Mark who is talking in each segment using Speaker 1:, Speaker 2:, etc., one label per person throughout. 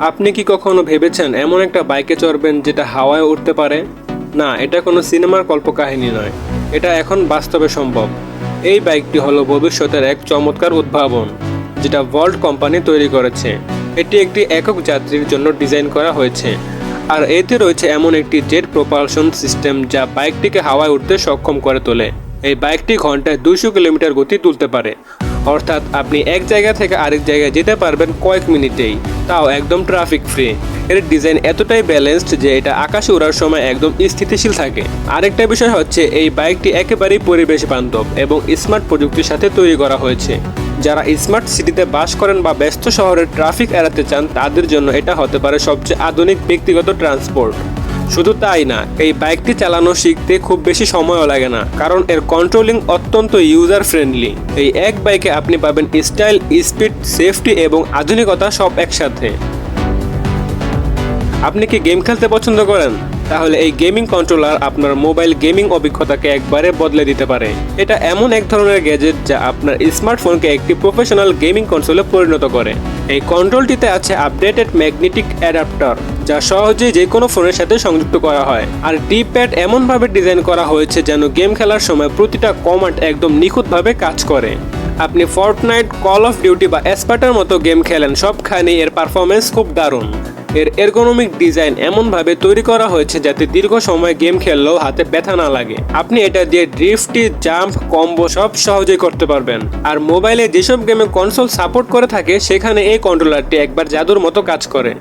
Speaker 1: আপনি কি কখনো ভেবেছেন এমন একটা বাইকে চড়বেন যেটা হাওয়ায় উঠতে পারে? না, এটা কোনো সিনেমার কল্পকাহিনী নয়। এটা এখন বাস্তবে সম্ভব। এই বাইকটি হলো ভবিষ্যতের এক চমৎকার উদ্ভাবন, যেটা ভল্ট কোম্পানি তৈরি করেছে। এটি একটি একক যাত্রীর জন্য ডিজাইন করা হয়েছে। আর এতে রয়েছে এমন একটি জেট প্রপালশন সিস্টেম যা বাইকটিকে হাওয়ায় উঠতে সক্ষম করে তোলে। এই বাইকটি ঘন্টায় দুশো কিলোমিটার গতি তুলতে পারে। অর্থাৎ আপনি এক জায়গা থেকে আরেক জায়গায় যেতে পারবেন কয়েক মিনিটেই। তাও একদম ট্রাফিক ফ্রি এর ডিজাইন এতটাই ব্যালেন্সড যে এটা আকাশে ওড়ার সময় একদম স্থিতিশীল থাকে। আরেকটা বিষয় হচ্ছে, এই বাইকটি একেবারেই পরিবেশ বান্ধব এবং স্মার্ট প্রযুক্তির সাথে তৈরি করা হয়েছে। যারা স্মার্ট সিটিতে বাস করেন বা ব্যস্ত শহরের ট্রাফিক এড়াতে চান, তাদের জন্য এটা হতে পারে সবচেয়ে আধুনিক ব্যক্তিগত ট্রান্সপোর্ট শুধু তাই না, এই বাইকটি চালানো শিখতে খুব বেশি সময়ও লাগে না, কারণ এর কন্ট্রোলিং অত্যন্ত ইউজার ফ্রেন্ডলি এই এক বাইকে আপনি পাবেন স্টাইল স্পিড সেফটি এবং আধুনিকতা সব একসাথে। আপনি কি গেম খেলতে পছন্দ করেন? তাহলে এই গেমিং কন্ট্রোলার আপনার মোবাইল গেমিং অভিজ্ঞতাকে একবারে বদলে দিতে পারে। এটা এমন এক ধরনের গ্যাজেট যা আপনার স্মার্টফোনকে একটি প্রফেশনাল গেমিং কনসোলে পরিণত করে। এই কন্ট্রোলটিতে আছে আপডেটেড ম্যাগনেটিক অ্যাডাপ্টার যা সহজেই যে কোনো ফোনের সাথে সংযুক্ত করা হয়। আর ডি প্যাড এমনভাবে ডিজাইন করা হয়েছে যেন গেম খেলার সময় প্রতিটা কমান্ড একদম নিখুঁতভাবে কাজ করে। আপনি ফর্টনাইট কল অফ ডিউটি বা এসপার্টার মতো গেম খেলেন, সবখানে এর পারফরমেন্স খুব দারুণ। এর এরগোনমিক ডিজাইন এমনভাবে তৈরি করা হয়েছে যাতে দীর্ঘ সময় গেম খেললেও হাতে ব্যথা না লাগে। আপনি এটা দিয়ে ড্রিফটি জাম্প কম্বো সব সহজেই করতে পারবেন। আর মোবাইলে যেসব গেমে কনসোল সাপোর্ট করে থাকে, সেখানে এই কন্ট্রোলারটি একবার জাদুর মতো কাজ করে।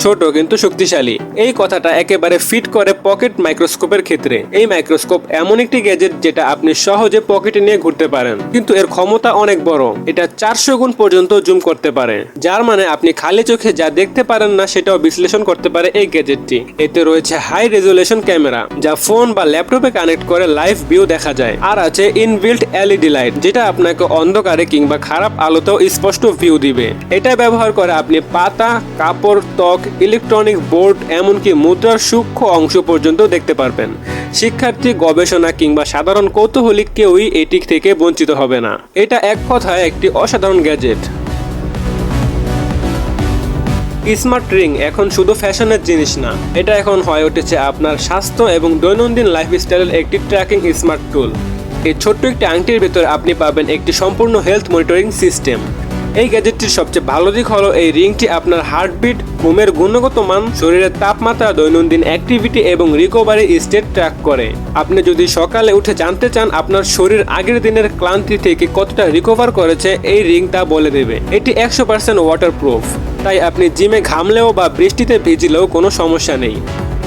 Speaker 1: ছোট কিন্তু শক্তিশালী। এই কথাটা একেবারে ফিট করে পকেট মাইক্রোস্কোপের ক্ষেত্রে। এই মাইক্রোস্কোপ এমন একটি গ্যাজেট যেটা আপনি সহজে পকেটে নিয়ে ঘুরতে পারেন। কিন্তু এর ক্ষমতা অনেক বড়। এটা চারশো গুণ পর্যন্ত জুম করতে পারে। যার মানে আপনি খালি চোখে যা দেখতে পারেন না, সেটাও বিশ্লেষণ করতে পারে এই গ্যাজেটটি এতে রয়েছে হাই রেজুলেশন ক্যামেরা যা ফোন বা ল্যাপটপে কানেক্ট করে লাইভ ভিউ দেখা যায়। আর আছে ইনবিল্ট এলইডি লাইট যেটা আপনাকে অন্ধকারে কিংবা খারাপ আলোতেও স্পষ্ট ভিউ দিবে। এটা ব্যবহার করে আপনি পাতা, কাপড়, ত্বক ইলেকট্রনিক বোর্ড এমনকি মুদ্রার সূক্ষ্ম অংশ পর্যন্ত দেখতে পারবেন। শিক্ষার্থী, গবেষণা কিংবা সাধারণ কৌতূহলী কেউই এটি থেকে বঞ্চিত হবে না। এটা এক কথায় একটি অসাধারণ গ্যাজেট। স্মার্ট রিং এখন শুধু ফ্যাশনের জিনিস না, এটা এখন হয়ে উঠেছে আপনার স্বাস্থ্য এবং দৈনন্দিন লাইফস্টাইলের একটি ট্র্যাকিং স্মার্ট টুল। এই ছোট্ট একটি আংটির ভেতরে আপনি পাবেন একটি সম্পূর্ণ হেলথ মনিটরিং সিস্টেম এই গ্যাজেটটির সবচেয়ে ভালো দিক হলো এই রিংটি আপনার হার্টবিট ঘুমের গুণগত মান, শরীরের তাপমাত্রা, দৈনন্দিন অ্যাক্টিভিটি এবং রিকভারি স্টেট ট্র্যাক করে। আপনি যদি সকালে উঠে জানতে চান আপনার শরীর আগের দিনের ক্লান্তি থেকে কতটা রিকভার করেছে, এই রিং তা বলে দেবে। এটি একশো পার্সেন্ট ওয়াটারপ্রুফ তাই আপনি জিমে ঘামলেও বা বৃষ্টিতে ভিজলেও কোনো সমস্যা নেই।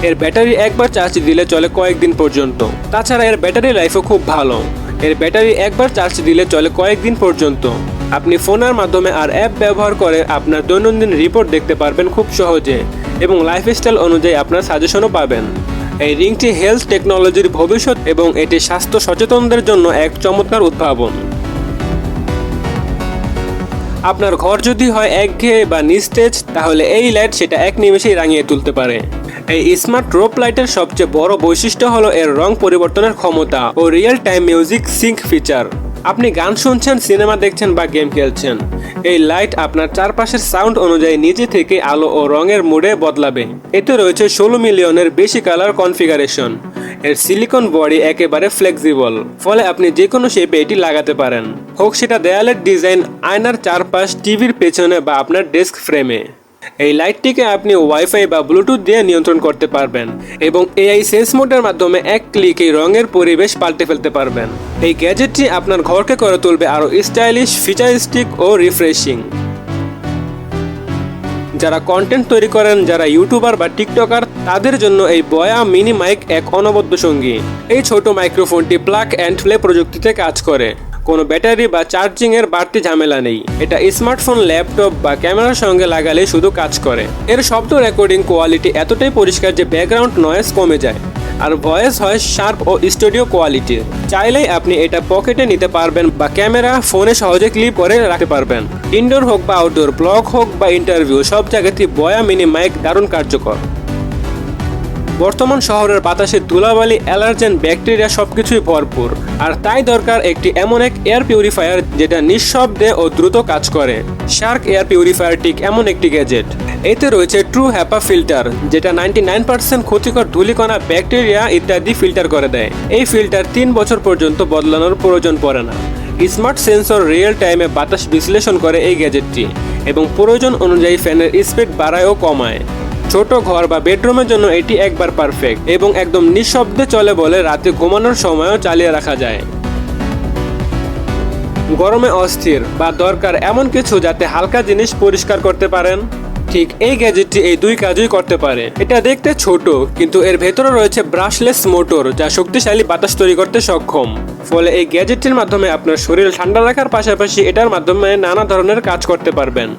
Speaker 1: এর ব্যাটারি একবার চার্জ দিলে চলে কয়েকদিন পর্যন্ত। তাছাড়া এর ব্যাটারি লাইফও খুব ভালো। এর ব্যাটারি একবার চার্জ দিলে চলে কয়েকদিন পর্যন্ত। আপনি ফোনের মাধ্যমে আর অ্যাপ ব্যবহার করে আপনার দৈনন্দিন রিপোর্ট দেখতে পারবেন খুব সহজে এবং লাইফস্টাইল অনুযায়ী আপনার সাজেশনও পাবেন। এই রিংটি হেলথ টেকনোলজির ভবিষ্যৎ এবং এটি স্বাস্থ্য সচেতনদের জন্য এক চমৎকার উদ্ভাবন। আপনার ঘর যদি হয় একঘেয়ে বা নিস্তেজ, তাহলে এই লাইট সেটা এক নিমেষেই রাঙিয়ে তুলতে পারে। এই স্মার্ট রোপ লাইটের সবচেয়ে বড় বৈশিষ্ট্য হলো এর রং পরিবর্তনের ক্ষমতা ও real time music sync feature আপনি গান শুনছেন, সিনেমা দেখছেন বা গেম খেলছেন, এই লাইট আপনার চারপাশের সাউন্ড অনুযায়ী নিজে থেকে আলো ও রঙের মুডে বদলাবে। এতে রয়েছে ষোলো মিলিয়নের বেশি কালার কনফিগারেশন। এর সিলিকন বডি একেবারে ফ্লেক্সিবল, ফলে আপনি যে কোনো শেপে এটি লাগাতে পারেন। হোক সেটা দেয়ালের ডিজাইন, আয়নার চারপাশ, টিভির পেছনে বা আপনার ডেস্ক ফ্রেমে। এই লাইটটিকে আপনি ওয়াইফাই বা ব্লুটুথ দিয়ে নিয়ন্ত্রণ করতে পারবেন এবং এআই সেন্স মোডের মাধ্যমে এক ক্লিকেই রঙের পরিবেশ পাল্টে ফেলতে পারবেন। এই গ্যাজেটটি আপনার ঘরকে করে তুলবে আরও স্টাইলিশ ফিচারিস্টিক ও রিফ্রেশিং যারা কন্টেন্ট তৈরি করেন, যারা ইউটিউবার বা টিকটকার তাদের জন্য এই বয়া মিনি মাইক এক অনবদ্য সঙ্গী। এই ছোট মাইক্রোফোনটি প্লাক অ্যান্ড প্লে প্রযুক্তিতে কাজ করে। কোনো ব্যাটারি বা চার্জিং এর বাড়তি ঝামেলা নেই। এটা স্মার্টফোন, ল্যাপটপ বা ক্যামেরার সঙ্গে লাগালে শুধু কাজ করে। এর শব্দ রেকর্ডিং কোয়ালিটি এতটাই পরিষ্কার যে ব্যাকগ্রাউন্ড নয়েজ কমে যায়। আর ভয়েস হয় শার্প ও স্টুডিও কোয়ালিটির। চাইলেই আপনি এটা পকেটে নিতে পারবেন বা ক্যামেরা ফোনে সহজে ক্লিপ করে রাখতে পারবেন। ইনডোর হোক বা আউটডোর, ব্লগ হোক বা ইন্টারভিউ, সব জায়গাতেই বয়া মিনি মাইক দারুণ কার্যকর। বর্তমান শহরের বাতাসে ধুলাবালি, অ্যালার্জেন, ব্যাকটেরিয়া সবকিছুই ভরপুর। আর তাই দরকার একটি এমন এক এয়ার পিউরিফায়ার যেটা নিঃশব্দে ও দ্রুত কাজ করে। শার্ক এয়ার পিউরিফায়ার টিক এমন একটি গ্যাজেট। এতে রয়েছে ট্রু হ্যাপা ফিল্টার যেটা নাইনটি নাইন পার্সেন্ট ক্ষতিকর ধুলিকণা, ব্যাকটেরিয়া ইত্যাদি ফিল্টার করে দেয়। এই ফিল্টার তিন বছর পর্যন্ত বদলানোর প্রয়োজন পড়ে না। স্মার্ট সেন্সর রিয়েল টাইমে বাতাস বিশ্লেষণ করে এই গ্যাজেটটি। এবং প্রয়োজন অনুযায়ী ফ্যানের স্পিড বাড়ায় ও কমায়। ছোট ঘর বা বেডরুমের জন্য এটি একবার পারফেক্ট এবং একদম নিঃশব্দে চলে বলে রাতে ঘুমানোর সময়ও চালিয়ে রাখা যায়। গরমে অস্থির বা দরকার এমন কিছু যাতে হালকা জিনিস পরিষ্কার করতে পারেন? ঠিক এই গ্যাজেটটি এই দুই কাজই করতে পারে। এটা দেখতে ছোট, কিন্তু এর ভেতরে রয়েছে ব্রাশলেস মোটর যা শক্তিশালী বাতাস তৈরি করতে সক্ষম। ফলে এই গ্যাজেটটির মাধ্যমে আপনার শরীর ঠান্ডা রাখার পাশাপাশি এটার মাধ্যমে নানা ধরনের কাজ করতে পারবেন।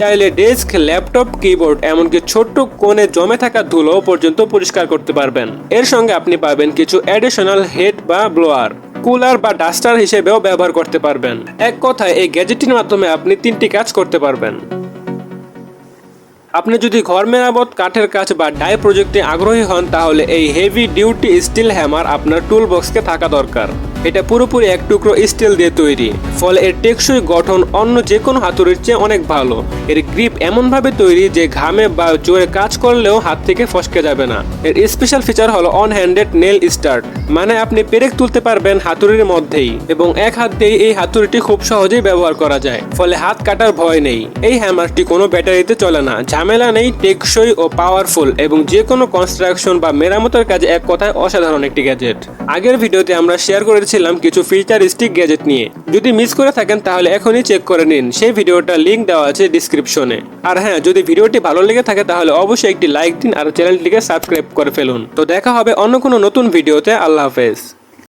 Speaker 1: চাইলে ডেস্ক, ল্যাপটপ, কিবোর্ড এমনকি ছোট্ট কোণে জমে থাকা ধুলো পর্যন্ত পরিষ্কার করতে পারবেন। এর সঙ্গে আপনি পাবেন কিছু অ্যাডিশনাল হেড বা ব্লোয়ার কুলার বা ডাস্টার হিসেবেও ব্যবহার করতে পারবেন। এক কথায়, এই গ্যাজেটটির মাধ্যমে আপনি তিনটি কাজ করতে পারবেন। আপনি যদি ঘর মেরামত, কাঠের কাজ বা ডাই প্রজেক্টে আগ্রহী হন, তাহলে এই হেভি ডিউটি স্টিল হ্যামার আপনার টুল বক্সকে থাকা দরকার। এটা পুরোপুরি এক টুকরো স্টিল দিয়ে তৈরি। ফলে এর টেকসই গঠন অন্য যে কোনো হাতুড়ির চেয়ে অনেক ভালো। এর গ্রিপ এমনভাবে তৈরি যে ঘামে বা জোরে কাজ করলেও হাত থেকে ফসকে যাবে না। এর স্পেশাল ফিচার হলো অন হ্যান্ডেড নেল স্টার্ট মানে আপনি পেরেক তুলতে পারবেন হাতুড়ির মধ্যেই এবং এক হাত দিয়ে এই হাতুড়িটি খুব সহজেই ব্যবহার করা যায়। ফলে হাত কাটার ভয় নেই। এই হ্যামারটি কোনো ব্যাটারিতে চলে না। ঝামেলা নেই, টেকসই ও পাওয়ারফুল এবং যে কোনো কনস্ট্রাকশন বা মেরামতের কাজে এক কথায় অসাধারণ একটি গ্যাজেট আগের ভিডিওতে আমরা শেয়ার করেছিলাম কিছু স্টিক গ্যাজেট নিয়ে। যদি মিস করে থাকেন তাহলে এখনই চেক করে নিন। সেই ভিডিওটার লিঙ্ক দেওয়া আছে ডিসক্রিপশনে আর হ্যাঁ যদি ভিডিওটি ভালো লেগে থাকে তাহলে অবশ্যই একটি লাইক দিন আর চ্যানেলটিকে সাবস্ক্রাইব করে ফেলুন। তো দেখা হবে অন্য কোনো নতুন ভিডিওতে। আল্লাহ হাফেজ।